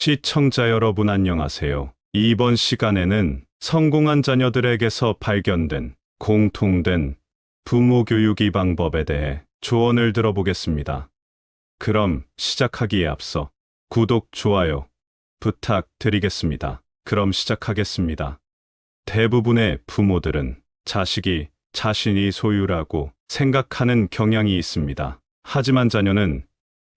시청자 여러분 안녕하세요. 이번 시간에는 성공한 자녀들에게서 발견된 공통된 부모 교육이 방법에 대해 조언을 들어보겠습니다. 그럼 시작하기에 앞서 구독, 좋아요 부탁드리겠습니다. 그럼 시작하겠습니다. 대부분의 부모들은 자식이 자신이 소유라고 생각하는 경향이 있습니다. 하지만 자녀는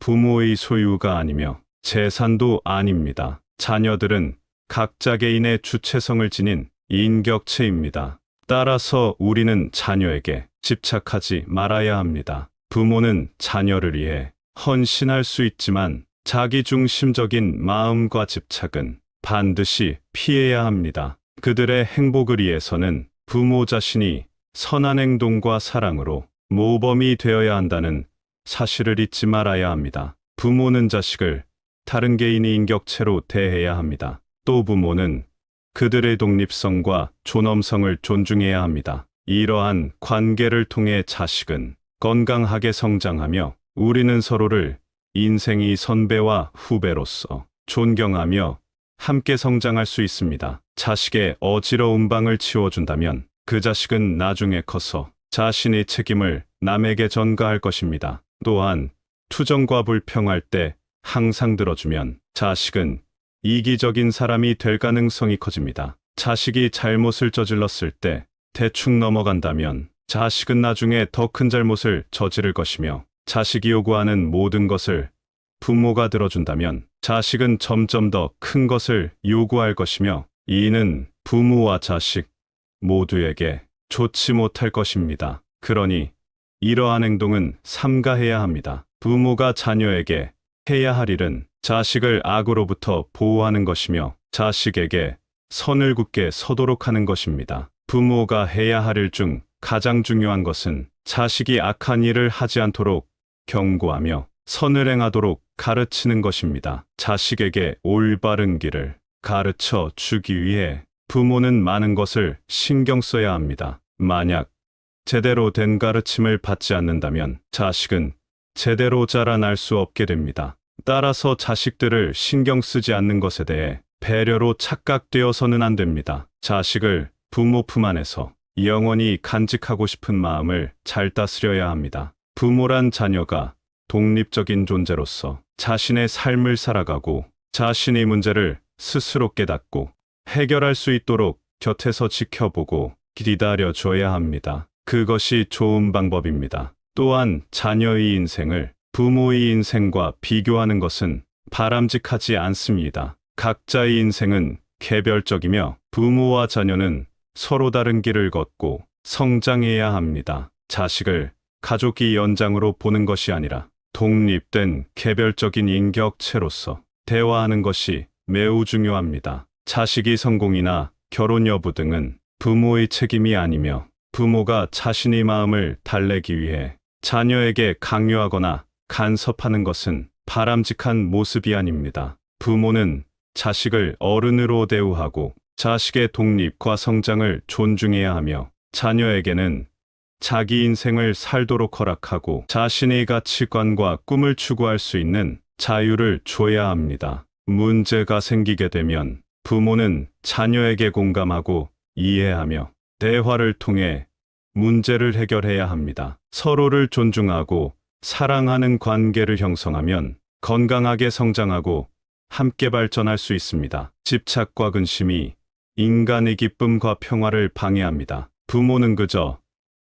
부모의 소유가 아니며 재산도 아닙니다. 자녀들은 각자 개인의 주체성을 지닌 인격체입니다. 따라서 우리는 자녀에게 집착하지 말아야 합니다. 부모는 자녀를 위해 헌신할 수 있지만 자기중심적인 마음과 집착은 반드시 피해야 합니다. 그들의 행복을 위해서는 부모 자신이 선한 행동과 사랑으로 모범이 되어야 한다는 사실을 잊지 말아야 합니다. 부모는 자식을 다른 개인의 인격체로 대해야 합니다. 또 부모는 그들의 독립성과 존엄성을 존중해야 합니다. 이러한 관계를 통해 자식은 건강하게 성장하며 우리는 서로를 인생의 선배와 후배로서 존경하며 함께 성장할 수 있습니다. 자식의 어지러운 방을 치워준다면 그 자식은 나중에 커서 자신의 책임을 남에게 전가할 것입니다. 또한 투정과 불평할 때 항상 들어주면 자식은 이기적인 사람이 될 가능성이 커집니다. 자식이 잘못을 저질렀을 때 대충 넘어간다면 자식은 나중에 더 큰 잘못을 저지를 것이며 자식이 요구하는 모든 것을 부모가 들어준다면 자식은 점점 더 큰 것을 요구할 것이며 이는 부모와 자식 모두에게 좋지 못할 것입니다. 그러니 이러한 행동은 삼가해야 합니다. 부모가 자녀에게 해야 할 일은 자식을 악으로부터 보호하는 것이며 자식에게 선을 굳게 서도록 하는 것입니다. 부모가 해야 할 일 중 가장 중요한 것은 자식이 악한 일을 하지 않도록 경고하며 선을 행하도록 가르치는 것입니다. 자식에게 올바른 길을 가르쳐 주기 위해 부모는 많은 것을 신경 써야 합니다. 만약 제대로 된 가르침을 받지 않는다면 자식은 제대로 자라날 수 없게 됩니다. 따라서 자식들을 신경 쓰지 않는 것에 대해 배려로 착각되어서는 안 됩니다. 자식을 부모 품 안에서 영원히 간직하고 싶은 마음을 잘 다스려야 합니다. 부모란 자녀가 독립적인 존재로서 자신의 삶을 살아가고 자신의 문제를 스스로 깨닫고 해결할 수 있도록 곁에서 지켜보고 기다려줘야 합니다. 그것이 좋은 방법입니다. 또한 자녀의 인생을 부모의 인생과 비교하는 것은 바람직하지 않습니다. 각자의 인생은 개별적이며 부모와 자녀는 서로 다른 길을 걷고 성장해야 합니다. 자식을 가족이 연장으로 보는 것이 아니라 독립된 개별적인 인격체로서 대화하는 것이 매우 중요합니다. 자식이 성공이나 결혼 여부 등은 부모의 책임이 아니며 부모가 자신의 마음을 달래기 위해 자녀에게 강요하거나 간섭하는 것은 바람직한 모습이 아닙니다. 부모는 자식을 어른으로 대우하고 자식의 독립과 성장을 존중해야 하며 자녀에게는 자기 인생을 살도록 허락하고 자신의 가치관과 꿈을 추구할 수 있는 자유를 줘야 합니다. 문제가 생기게 되면 부모는 자녀에게 공감하고 이해하며 대화를 통해 문제를 해결해야 합니다. 서로를 존중하고 사랑하는 관계를 형성하면 건강하게 성장하고 함께 발전할 수 있습니다. 집착과 근심이 인간의 기쁨과 평화를 방해합니다. 부모는 그저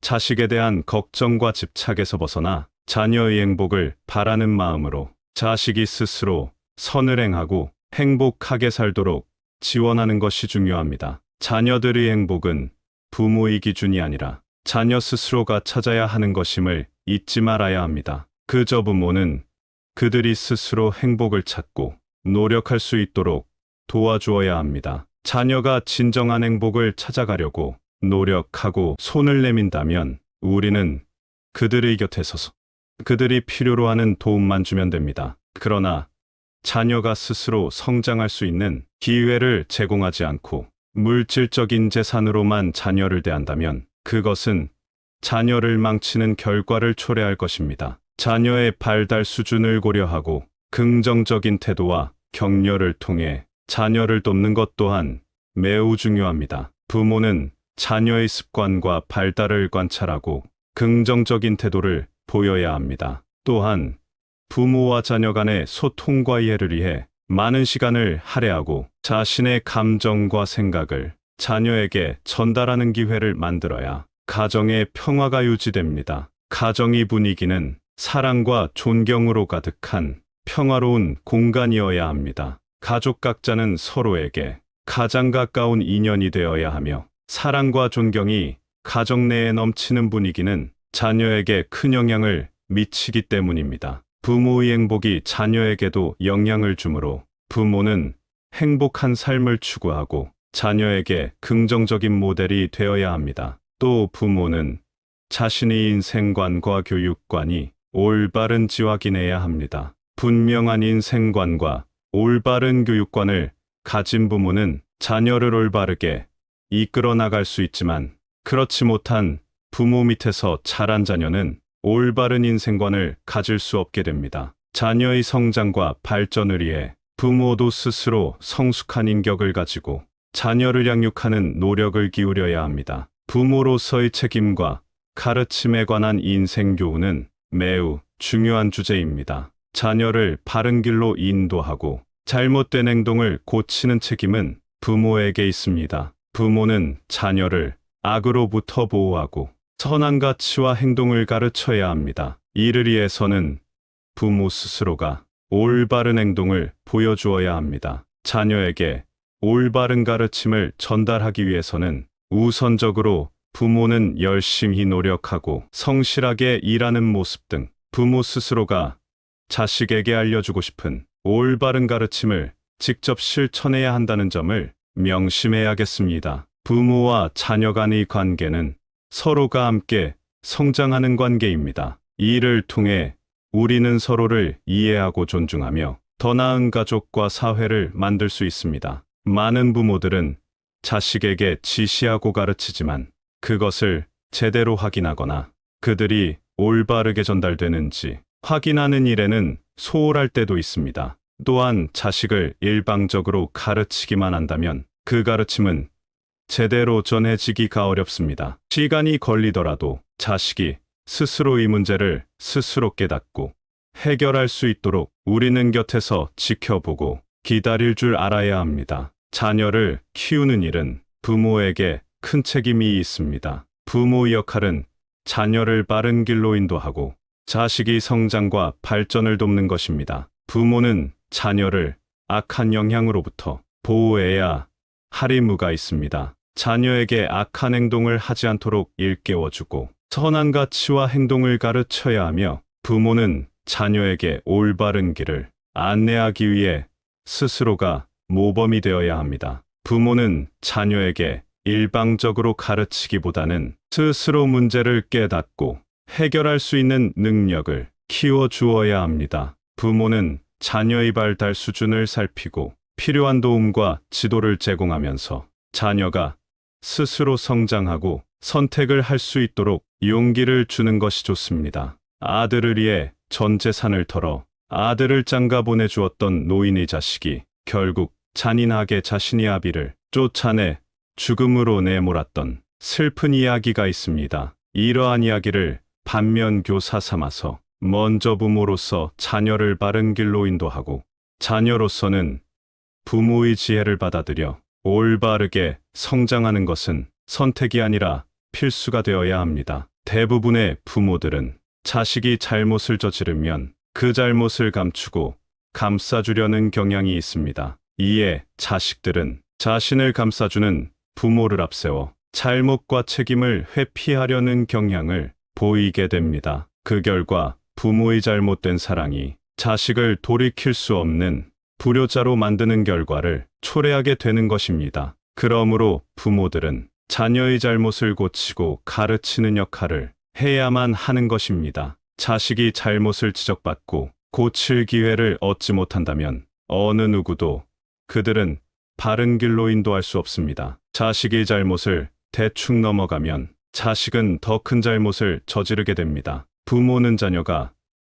자식에 대한 걱정과 집착에서 벗어나 자녀의 행복을 바라는 마음으로 자식이 스스로 선을 행하고 행복하게 살도록 지원하는 것이 중요합니다. 자녀들의 행복은 부모의 기준이 아니라 자녀 스스로가 찾아야 하는 것임을 잊지 말아야 합니다. 그저 부모는 그들이 스스로 행복을 찾고 노력할 수 있도록 도와주어야 합니다. 자녀가 진정한 행복을 찾아가려고 노력하고 손을 내민다면 우리는 그들의 곁에 서서 그들이 필요로 하는 도움만 주면 됩니다. 그러나 자녀가 스스로 성장할 수 있는 기회를 제공하지 않고 물질적인 재산으로만 자녀를 대한다면 그것은 자녀를 망치는 결과를 초래할 것입니다. 자녀의 발달 수준을 고려하고 긍정적인 태도와 격려를 통해 자녀를 돕는 것 또한 매우 중요합니다. 부모는 자녀의 습관과 발달을 관찰하고 긍정적인 태도를 보여야 합니다. 또한 부모와 자녀 간의 소통과 이해를 위해 많은 시간을 할애하고 자신의 감정과 생각을 자녀에게 전달하는 기회를 만들어야 가정의 평화가 유지됩니다. 가정의 분위기는 사랑과 존경으로 가득한 평화로운 공간이어야 합니다. 가족 각자는 서로에게 가장 가까운 인연이 되어야 하며 사랑과 존경이 가정 내에 넘치는 분위기는 자녀에게 큰 영향을 미치기 때문입니다. 부모의 행복이 자녀에게도 영향을 주므로 부모는 행복한 삶을 추구하고 자녀에게 긍정적인 모델이 되어야 합니다. 또 부모는 자신의 인생관과 교육관이 올바른 지 확인해야 합니다. 분명한 인생관과 올바른 교육관을 가진 부모는 자녀를 올바르게 이끌어 나갈 수 있지만 그렇지 못한 부모 밑에서 자란 자녀는 올바른 인생관을 가질 수 없게 됩니다. 자녀의 성장과 발전을 위해 부모도 스스로 성숙한 인격을 가지고 자녀를 양육하는 노력을 기울여야 합니다. 부모로서의 책임과 가르침에 관한 인생 교훈은 매우 중요한 주제입니다. 자녀를 바른 길로 인도하고 잘못된 행동을 고치는 책임은 부모에게 있습니다. 부모는 자녀를 악으로부터 보호하고 선한 가치와 행동을 가르쳐야 합니다. 이를 위해서는 부모 스스로가 올바른 행동을 보여주어야 합니다. 자녀에게 올바른 가르침을 전달하기 위해서는 우선적으로 부모는 열심히 노력하고 성실하게 일하는 모습 등 부모 스스로가 자식에게 알려주고 싶은 올바른 가르침을 직접 실천해야 한다는 점을 명심해야겠습니다. 부모와 자녀 간의 관계는 서로가 함께 성장하는 관계입니다. 이를 통해 우리는 서로를 이해하고 존중하며 더 나은 가족과 사회를 만들 수 있습니다. 많은 부모들은 자식에게 지시하고 가르치지만 그것을 제대로 확인하거나 그들이 올바르게 전달되는지 확인하는 일에는 소홀할 때도 있습니다. 또한 자식을 일방적으로 가르치기만 한다면 그 가르침은 제대로 전해지기가 어렵습니다. 시간이 걸리더라도 자식이 스스로 이 문제를 스스로 깨닫고 해결할 수 있도록 우리는 곁에서 지켜보고 기다릴 줄 알아야 합니다. 자녀를 키우는 일은 부모에게 큰 책임이 있습니다. 부모의 역할은 자녀를 바른 길로 인도하고 자식이 성장과 발전을 돕는 것입니다. 부모는 자녀를 악한 영향으로부터 보호해야 할 의무가 있습니다. 자녀에게 악한 행동을 하지 않도록 일깨워주고 선한 가치와 행동을 가르쳐야 하며 부모는 자녀에게 올바른 길을 안내하기 위해 스스로가 모범이 되어야 합니다. 부모는 자녀에게 일방적으로 가르치기보다는 스스로 문제를 깨닫고 해결할 수 있는 능력을 키워 주어야 합니다. 부모는 자녀의 발달 수준을 살피고 필요한 도움과 지도를 제공하면서 자녀가 스스로 성장하고 선택을 할 수 있도록 용기를 주는 것이 좋습니다. 아들을 위해 전 재산을 털어 아들을 장가 보내주었던 노인의 자식이 결국 잔인하게 자신의 아비를 쫓아내 죽음으로 내몰았던 슬픈 이야기가 있습니다. 이러한 이야기를 반면 교사 삼아서 먼저 부모로서 자녀를 바른 길로 인도하고 자녀로서는 부모의 지혜를 받아들여 올바르게 성장하는 것은 선택이 아니라 필수가 되어야 합니다. 대부분의 부모들은 자식이 잘못을 저지르면 그 잘못을 감추고 감싸주려는 경향이 있습니다. 이에 자식들은 자신을 감싸주는 부모를 앞세워 잘못과 책임을 회피하려는 경향을 보이게 됩니다. 그 결과 부모의 잘못된 사랑이 자식을 돌이킬 수 없는 불효자로 만드는 결과를 초래하게 되는 것입니다. 그러므로 부모들은 자녀의 잘못을 고치고 가르치는 역할을 해야만 하는 것입니다. 자식이 잘못을 지적받고 고칠 기회를 얻지 못한다면 어느 누구도 그들은 바른 길로 인도할 수 없습니다. 자식의 잘못을 대충 넘어가면 자식은 더 큰 잘못을 저지르게 됩니다. 부모는 자녀가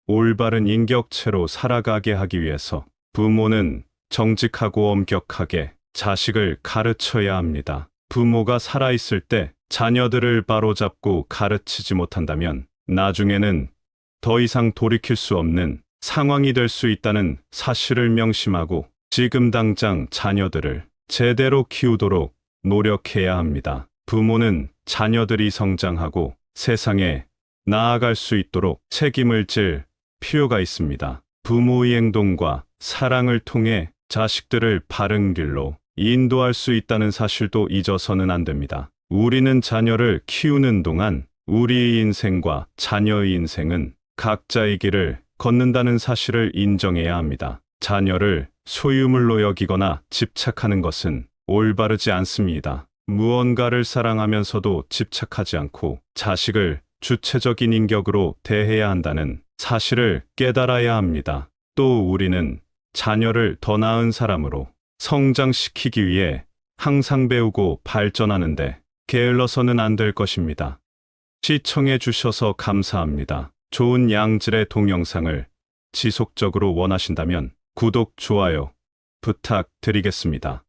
올바른 인격체로 살아가게 하기 위해서 부모는 정직하고 엄격하게 자식을 가르쳐야 합니다. 부모가 살아있을 때 자녀들을 바로잡고 가르치지 못한다면 나중에는 더 이상 돌이킬 수 없는 상황이 될 수 있다는 사실을 명심하고 지금 당장 자녀들을 제대로 키우도록 노력해야 합니다. 부모는 자녀들이 성장하고 세상에 나아갈 수 있도록 책임을 질 필요가 있습니다. 부모의 행동과 사랑을 통해 자식들을 바른 길로 인도할 수 있다는 사실도 잊어서는 안 됩니다. 우리는 자녀를 키우는 동안 우리의 인생과 자녀의 인생은 각자의 길을 걷는다는 사실을 인정해야 합니다. 자녀를 소유물로 여기거나 집착하는 것은 올바르지 않습니다. 무언가를 사랑하면서도 집착하지 않고 자식을 주체적인 인격으로 대해야 한다는 사실을 깨달아야 합니다. 또 우리는 자녀를 더 나은 사람으로 성장시키기 위해 항상 배우고 발전하는데 게을러서는 안 될 것입니다. 시청해 주셔서 감사합니다. 좋은 양질의 동영상을 지속적으로 원하신다면 구독, 좋아요 부탁드리겠습니다.